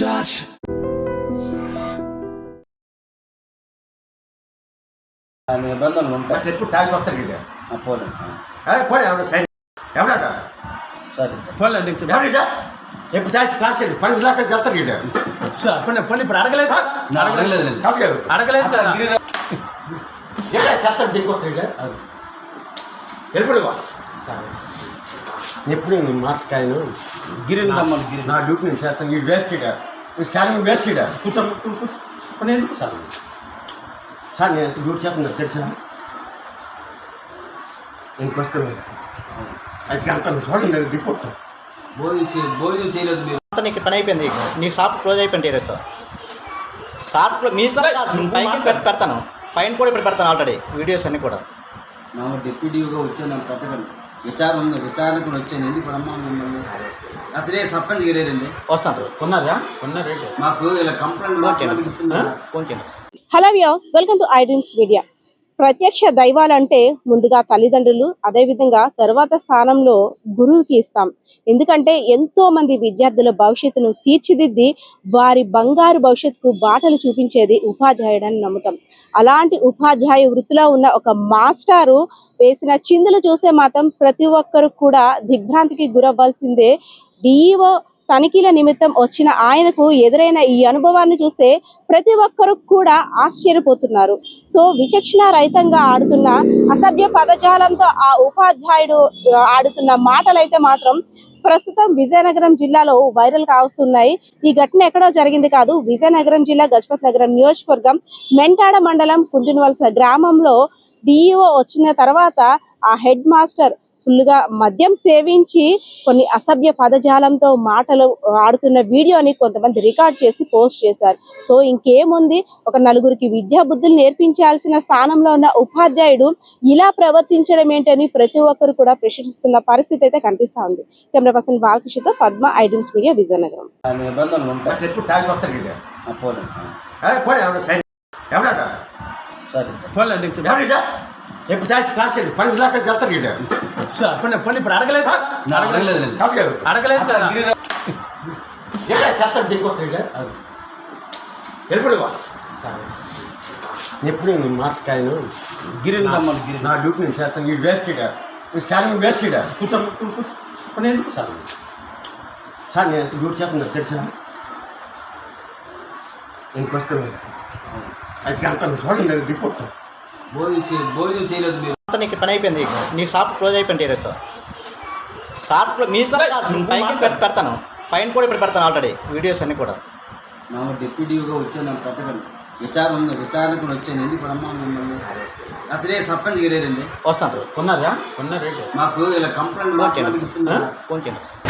touch. ఆ నిబంధనలు ఉంటాయి. బస్ ఎప్పుడు తాగి వస్తాడు వీళ్ళు ఆ, పోలేండి ఆ, పోనీ ఎవరు సైన్ ఎవడాట సరే సార్. పోలేండి ఎవరిట ఎప్పుడు తాగి క్లాస్కి వెళ్ళి పని దాకా వెళ్తారు వీళ్ళు సార్ పోనీ పోనీ ఇప్పుడు అడగలేదు నా అడగలేదులేండి కాదు కాదు. అడగలేదు కదా? ఎక్కడ చెప్తాడు దిగొస్తాడు వీళ్ళు ఎప్పుడు ఎప్పుడు నేను మాట్లాను గిరిని రమ్మని గిరి నా డ్యూటీ నేను చేస్తాను. ఈ వేస్ట్ ఇడ చాలా వేస్ట్ ఇడ కూర్చో కూర్చో, కూర్చో. పోనీ ఎందుకు సార్ సార్ నేను ఎంత డ్యూటీ చేస్తున్నా తెలుసా? నేను వస్తాను అది వెళ్తాను చూడండి రిపోర్ట్. భోజనం చే భోజనం చేయలేదు మీరు. అంతా నీకు పని అయిపోయింది. నీ షాప్ క్లోజ్ అయిపోయింది ఈరోజు షాప్ క్లో- మీ పైకి పెడతాను. పైన కూడా ఇప్పుడు పెడతాను ఆల్రెడీ. వీడియోస్ అన్ని కూడా. నా డిప్యూటీగా వచ్చాను పెట్టకండి. విచారణ ఉంది. విచారణ కూడా వచ్చాను ఎందుకు మిమ్మల్ని అతనే సర్పంచ్ గిరేరండి? వస్తాను కొన్నారా? కొన్నారా మాకు ఇలా కంప్లైంట్ చేయండి hello views welcome to iDreams media ప్రత్యక్ష దైవాలంటే ముందుగా తల్లిదండ్రులు అదేవిధంగా తర్వాత స్థానంలో గురువుకి ఇస్తాం. ఎందుకంటే ఎంతో మంది విద్యార్థుల భవిష్యత్తును తీర్చిదిద్ది వారి బంగారు భవిష్యత్తుకు బాటలు చూపించేది ఉపాధ్యాయుడని నమ్ముతాం. అలాంటి ఉపాధ్యాయ వృత్తిలో ఉన్న ఒక మాస్టారు వేసిన చిందులు చూస్తే మాత్రం ప్రతి ఒక్కరు కూడా దిగ్భ్రాంతికి గురవ్వాల్సిందే. డిఈఓ తనిఖీల నిమిత్తం వచ్చిన ఆయనకు ఎదురైన ఈ అనుభవాన్ని చూస్తే ప్రతి ఒక్కరు కూడా ఆశ్చర్యపోతున్నారు. సో విచక్షణ రహితంగా ఆడుతున్న అసభ్య పదజాలంతో ఆ ఉపాధ్యాయుడు ఆడుతున్న మాటలైతే మాత్రం ప్రస్తుతం విజయనగరం జిల్లాలో వైరల్ కావస్తున్నాయి. ఈ ఘటన ఎక్కడో జరిగింది కాదు విజయనగరం జిల్లా గజపతి నగరం నియోజకవర్గం మెంటాడ మండలం కుంటినవలస గ్రామంలో డిఈఓ వచ్చిన తర్వాత ఆ హెడ్ మాస్టర్ ఫుల్గా మద్యం సేవించి కొన్ని అసభ్య పదజాలంతో మాటలు ఆడుతున్న వీడియోని కొంతమంది రికార్డ్ చేసి పోస్ట్ చేశారు. సో ఇంకేముంది? ఒక నలుగురికి విద్యా బుద్ధులు నేర్పించాల్సిన స్థానంలో ఉన్న ఉపాధ్యాయుడు ఇలా ప్రవర్తించడం ఏంటని ప్రతి ఒక్కరు కూడా ప్రశ్నిస్తున్న పరిస్థితి అయితే కనిపిస్తా ఉంది. కెమెరా పర్సన్ బాలకృష్ణతో పద్మ ఐడమ్స్ మీడియా విజయనగరం. నిబంధనలు ఎప్పుడు ఆ, ఏ, పోనీ సరే సార్ దాకా వెళ్తారు వీళ్ళు సార్ పోనీ పోనీ ఇప్పుడు అడగలేదు. నా అడగలేదులేండి కాదు కాదు. అడగలేదు ఎక్కడ చెప్తాడు దిగొస్తాడు ఎప్పుడు ఎప్పుడు నేను రమ్మని గిరి నా డ్యూటీ నేను చేస్తాను. ఈ వేస్ట్ ఇడ చాలా వేస్ట్ ఇడ కూర్చో కూర్చో, కూర్చో. పోనీ ఎందుకు సార్? సార్ నేను ఎంత డ్యూటీ చేస్తున్నా తెలుసా? నేను వస్తాను. అది వెళ్తాను. చూడండి రిపోర్ట్. భోజనం చేయలేదు మీరు అంతా నీకు పని అయిపోయింది. నీ షాప్ క్లోజ్ అయిపోయింది ఈరోజు షాప్ మీ పైకి పెడతాను. పైన కూడా ఇప్పుడు పెడతాను ఆల్రెడీ వీడియోస్ అన్ని కూడా. నా డిప్యూటీగా వచ్చాను నాకు పెట్టకండి విచారణ ఉంది విచారణ కూడా వచ్చాను. ఎందుకు అమ్మా మిమ్మల్ని? అతనే సర్పంచ్ గిరేరండి వస్తాను కొన్నారా? కొన్నారా మాకు ఇలా కంప్లైంట్ ఫోన్ చేయండి.